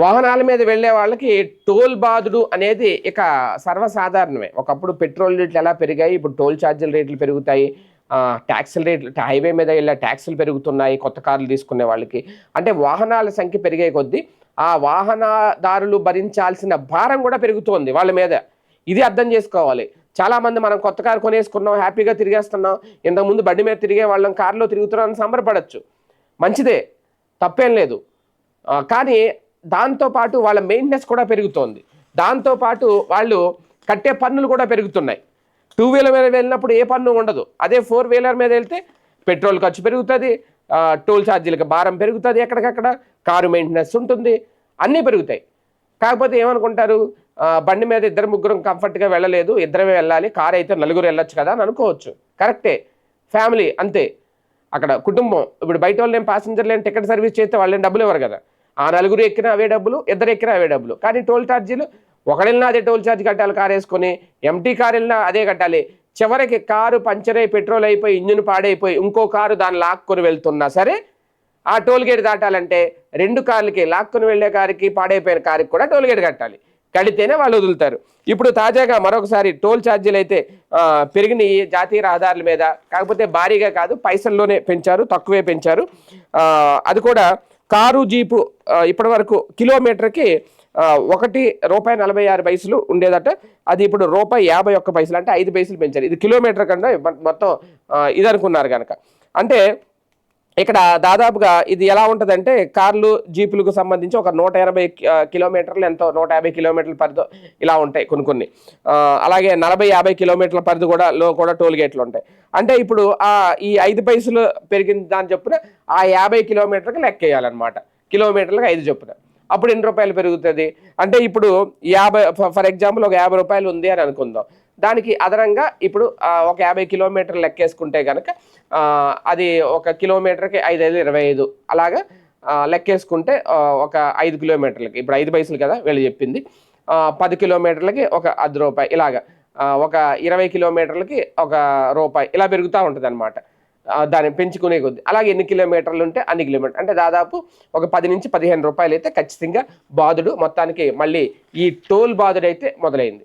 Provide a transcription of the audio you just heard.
వాహనాల మీద వెళ్ళే వాళ్ళకి టోల్ బాధుడు అనేది ఇక సర్వసాధారణమే. ఒకప్పుడు పెట్రోల్ రేట్లు ఎలా పెరిగాయి ఇప్పుడు టోల్ ఛార్జీల రేట్లు పెరుగుతాయి ట్యాక్సీల రేట్లు హైవే మీద వెళ్ళే ట్యాక్సీలు పెరుగుతున్నాయి కొత్త కార్లు తీసుకునే వాళ్ళకి. అంటే వాహనాల సంఖ్య పెరిగే కొద్దీ ఆ వాహనదారులు భరించాల్సిన భారం కూడా పెరుగుతోంది వాళ్ళ మీద. ఇది అర్థం చేసుకోవాలి. చాలామంది మనం కొత్త కారు కొనేసుకున్నాం హ్యాపీగా తిరిగేస్తున్నాం ఇంతకుముందు బండి మీద తిరిగే వాళ్ళం కారులో తిరుగుతున్నాం సంబరపడచ్చు. మంచిదే తప్పేం లేదు. కానీ దాంతోపాటు వాళ్ళ మెయింటెనెన్స్ కూడా పెరుగుతోంది. దాంతోపాటు వాళ్ళు కట్టే పన్నులు కూడా పెరుగుతున్నాయి. టూ వీలర్ మీద వెళ్ళినప్పుడు ఏ పన్ను ఉండదు. అదే ఫోర్ వీలర్ మీద వెళ్తే పెట్రోల్ ఖర్చు పెరుగుతుంది టోల్ ఛార్జీలకు భారం పెరుగుతుంది ఎక్కడికక్కడ కారు మెయింటెనెన్స్ ఉంటుంది అన్నీ పెరుగుతాయి. కాకపోతే ఏమనుకుంటారు? బండి మీద ఇద్దరు ముగ్గురం కంఫర్ట్గా వెళ్ళలేదు ఇద్దరమే వెళ్ళాలి కారు అయితే నలుగురు వెళ్ళొచ్చు కదా అని అనుకోవచ్చు. కరెక్టే. ఫ్యామిలీ అంతే. అక్కడ కుటుంబం ఇప్పుడు బయట వాళ్ళు ఏం ప్యాసింజర్లు ఏం టికెట్ సర్వీస్ చేస్తే వాళ్ళు డబ్బులు ఇవ్వరు కదా. ఆ నలుగురు ఎక్కినా అవే డబ్బులు ఇద్దరు ఎక్కినా అవే డబ్బులు. కానీ టోల్ ఛార్జీలు ఒకళ్ళినా అదే టోల్ ఛార్జ్ కట్టాలి కారు వేసుకొని ఎంటీ కారు వెళ్ళినా అదే కట్టాలి. చివరికి కారు పంచర్ అయి పెట్రోల్ అయిపోయి ఇంజిన్ పాడైపోయి ఇంకో కారు దాన్ని లాక్కొని వెళ్తున్నా సరే ఆ టోల్ గేట్ దాటాలంటే రెండు కార్లకి లాక్కొని వెళ్ళే కారుకి పాడైపోయిన కారుకి కూడా టోల్ గేట్ కట్టాలి. కడితేనే వాళ్ళు వదులుతారు. ఇప్పుడు తాజాగా మరొకసారి టోల్ ఛార్జీలు అయితే పెరిగినాయి జాతీయ రహదారుల మీద. కాకపోతే భారీగా కాదు పైసల్లోనే పెంచారు తక్కువే పెంచారు. అది కూడా కారు జీపు ఇప్పటి వరకు కిలోమీటర్కి ఒకటి రూపాయి నలభై ఆరు పైసలు ఉండేదట. అది ఇప్పుడు రూపాయి యాభై ఒక్క పైసలు అంటే ఐదు పైసలు పెంచారు. ఇది కిలోమీటర్ కన్నా మొత్తం ఇది అనుకున్నారు కనుక అంటే ఇక్కడ దాదాపుగా ఇది ఎలా ఉంటుందంటే కార్లు జీపులకు సంబంధించి ఒక నూట ఎనభై కిలోమీటర్లు ఎంతో నూట యాభై కిలోమీటర్ల పరిధి ఇలా ఉంటాయి కొన్ని కొన్ని. అలాగే నలభై యాభై కిలోమీటర్ల పరిధి కూడా లో కూడా టోల్ గేట్లు ఉంటాయి. అంటే ఇప్పుడు ఆ ఈ ఐదు పైసలు పెరిగిన దాని చొప్పున ఆ యాభై కిలోమీటర్కి లెక్కేయాలన్నమాట. కిలోమీటర్లకు ఐదు చొప్పున. అప్పుడు ఎన్ని రూపాయలు పెరుగుతుంది? అంటే ఇప్పుడు యాభై ఫర్ ఎగ్జాంపుల్ ఒక యాభై రూపాయలు ఉంది అని అనుకుందాం. దానికి అదనంగా ఇప్పుడు ఒక యాభై కిలోమీటర్లు లెక్కేసుకుంటే కనుక అది ఒక కిలోమీటర్కి ఐదు ఐదు ఇరవై ఐదు అలాగా లెక్కేసుకుంటే ఒక ఐదు కిలోమీటర్లకి ఇప్పుడు ఐదు పైసలు కదా వీళ్ళు చెప్పింది పది కిలోమీటర్లకి ఒక అర్ధ రూపాయి ఇలాగా ఒక ఇరవై కిలోమీటర్లకి ఒక రూపాయి ఇలా పెరుగుతూ ఉంటుంది అనమాట దాన్ని పెంచుకునే కొద్ది. అలాగే ఎన్ని కిలోమీటర్లు ఉంటే అన్ని కిలోమీటర్ అంటే దాదాపు ఒక పది నుంచి పదిహేను రూపాయలు అయితే ఖచ్చితంగా బాధుడు మొత్తానికి మళ్ళీ ఈ టోల్ బాధుడు అయితే మొదలైంది.